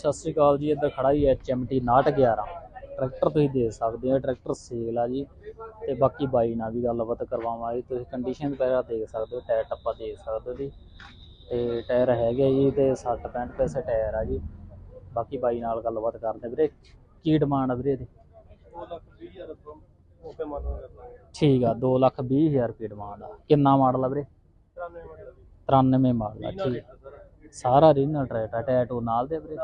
ਸਤਿ ਸ੍ਰੀ ਅਕਾਲ ਜੀ ਇੱਧਰ ਖੜਾ ਹੀ HMT 911 ਟਰੈਕਟਰ ਤੁਸੀਂ ਦੇਖ ਸਕਦੇ ਹੋ ਟਰੈਕਟਰ ਸੇਲ ਆ ਜੀ। ਤੇ ਬਾਕੀ ਬਾਈ ਨਾਲ ਵੀ ਗੱਲਬਾਤ ਕਰਵਾਵਾਂਗੇ ਤੁਸੀਂ ਕੰਡੀਸ਼ਨ ਵਗੈਰਾ ਦੇਖ ਸਕਦੇ ਹੋ ਟਾਇਰ ਟੱਪਾ ਦੇਖ ਸਕਦੇ ਹੋ ਜੀ। ਤੇ ਟਾਇਰ ਹੈਗੇ ਜੀ ਤੇ 60 65 ਪੈਸੇ ਟਾਇਰ ਆ ਜੀ। ਬਾਕੀ ਬਾਈ ਨਾਲ ਗੱਲਬਾਤ ਕਰਦੇ ਵੀਰੇ ਕੀ ਡਿਮਾਂਡ ਆ ਵੀਰੇ ਇਹਦੀ? ਠੀਕ ਆ 2 ਲੱਖ 20 ਹਜ਼ਾਰ ਰੁਪਏ ਡਿਮਾਂਡ ਆ। ਕਿੰਨਾ ਮਾਡਲ ਆ ਵੀਰੇ? 93 ਮਾਡਲ ਆ ਠੀਕ। ਸਾਰਾ ਰੀਨਲ ਟਰੈਟ ਆ ਟੈਟੂ ਨਾਲ ਦੇ ਵੀਰੇ।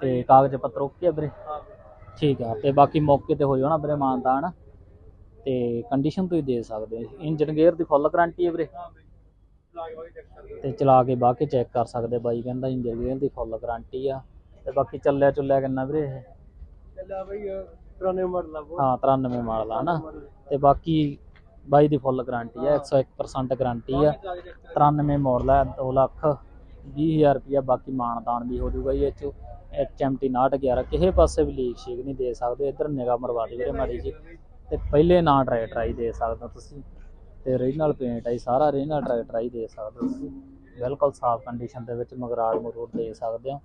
ਤੇ ਕਾਗਜ਼ ਪੱਤਰ ਓਕੇ ਆ ਵੀਰੇ? ਠੀਕ ਆ ਤੇ ਬਾਕੀ ਮੌਕੇ ਤੇ ਹੋ ਜਾਣਾ ਵੀਰੇ ਮਾਨਤਾਨ। ਤੇ ਕੰਡੀਸ਼ਨ ਤੁਸੀਂ ਦੇ ਸਕਦੇ ਹੋ। ਇੰਜਨ ਗੇਅਰ ਦੀ ਫੁੱਲ ਗਾਰੰਟੀ ਹੈ ਵੀਰੇ ਤੇ ਚਲਾ ਕੇ ਬਾਅਦ ਕੇ ਚੈੱਕ ਕਰ ਸਕਦੇ ਬਾਈ ਕਹਿੰਦਾ ਇੰਜਨ ਗੇਅਰ ਦੀ ਫੁੱਲ ਗਾਰੰਟੀ ਆ। ਤੇ ਬਾਕੀ ਚੱਲਿਆ ਚੁੱਲਿਆ ਕਿੰਨਾ ਵੀਰੇ ਇਹ? ਚੱਲਿਆ ਬਈ 93 ਮਾਡਲ ਆ ਹਾਂ 93 ਮਾਡਲ ਆ ਨਾ। ਤੇ ਬਾਕੀ ਬਾਈ ਦੀ ਫੁੱਲ ਗਾਰੰਟੀ ਆ 101% ਗਾਰੰਟੀ ਆ। 93 ਮਾਡਲ ਆ 2 ਲੱਖ। 20000 ਰੁਪਇਆ ਬਾਕੀ ਮਾਨਦਾਨ ਵੀ ਹੋ ਜਾਊਗਾ ਜੀ ਇਹ 'ਚੋਂ HMT 911 ਕਿਸੇ ਪਾਸੇ ਵੀ ਲੀਕ ਸ਼ੇਕ ਨਹੀਂ ਦੇ ਸਕਦੇ ਇੱਧਰ ਨਿਗਾਹ ਮਰਵਾ ਦਿਓ ਵੀਰੇ ਮਾੜੀ ਜੀ ਤੇ ਪਹਿਲੇ ਨਾਂ ਟਰੈਕਟਰ ਆਈ ਦੇ ਸਕਦੇ ਹੋ ਤੁਸੀਂ। ਤੇ ਰੀਜਨਲ ਪੇਂਟ ਆਈ ਸਾਰਾ ਰੀਜਨਲ ਟਰੈਕਟਰ ਆਈ ਦੇ ਸਕਦੇ ਹੋ ਤੁਸੀਂ। ਬਿਲਕੁਲ ਸਾਫ਼ ਕੰਡੀਸ਼ਨ ਦੇ ਵਿੱਚ ਮਗਰਾੜ ਮਰੂੜ ਦੇ ਸਕਦੇ ਹੋ।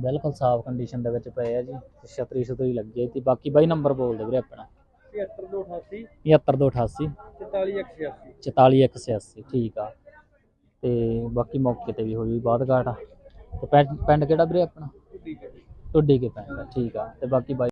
ਬਿਲਕੁਲ ਸਾਫ਼ ਕੰਡੀਸ਼ਨ ਦੇ ਵਿੱਚ ਪਏ ਆ ਜੀ ਛਤਰੀ ਛਤਰੀ ਲੱਗੀ ਹੈ ਤੇ ਬਾਕੀ ਬਾਈ ਨੰਬਰ ਬੋਲ ਦਿਓ ਵੀਰੇ ਆਪਣਾ। 7288 75288 44186 44186 ਠੀਕ ਆ। ਤੇ ਬਾਕੀ ਮੌਕੇ ਤੇ ਵੀ ਹੋਈ ਬਾਅਦ ਘਾਟ ਆ ਤੇ ਪਿੰਡ ਪਿੰਡ ਕਿਹੜਾ ਵੀਰੇ ਆਪਣਾ? ਟੁੱਡੀ ਕੇ ਪਿੰਡ ਆ ਠੀਕ ਆ। ਤੇ ਬਾਕੀ ਬਾਈ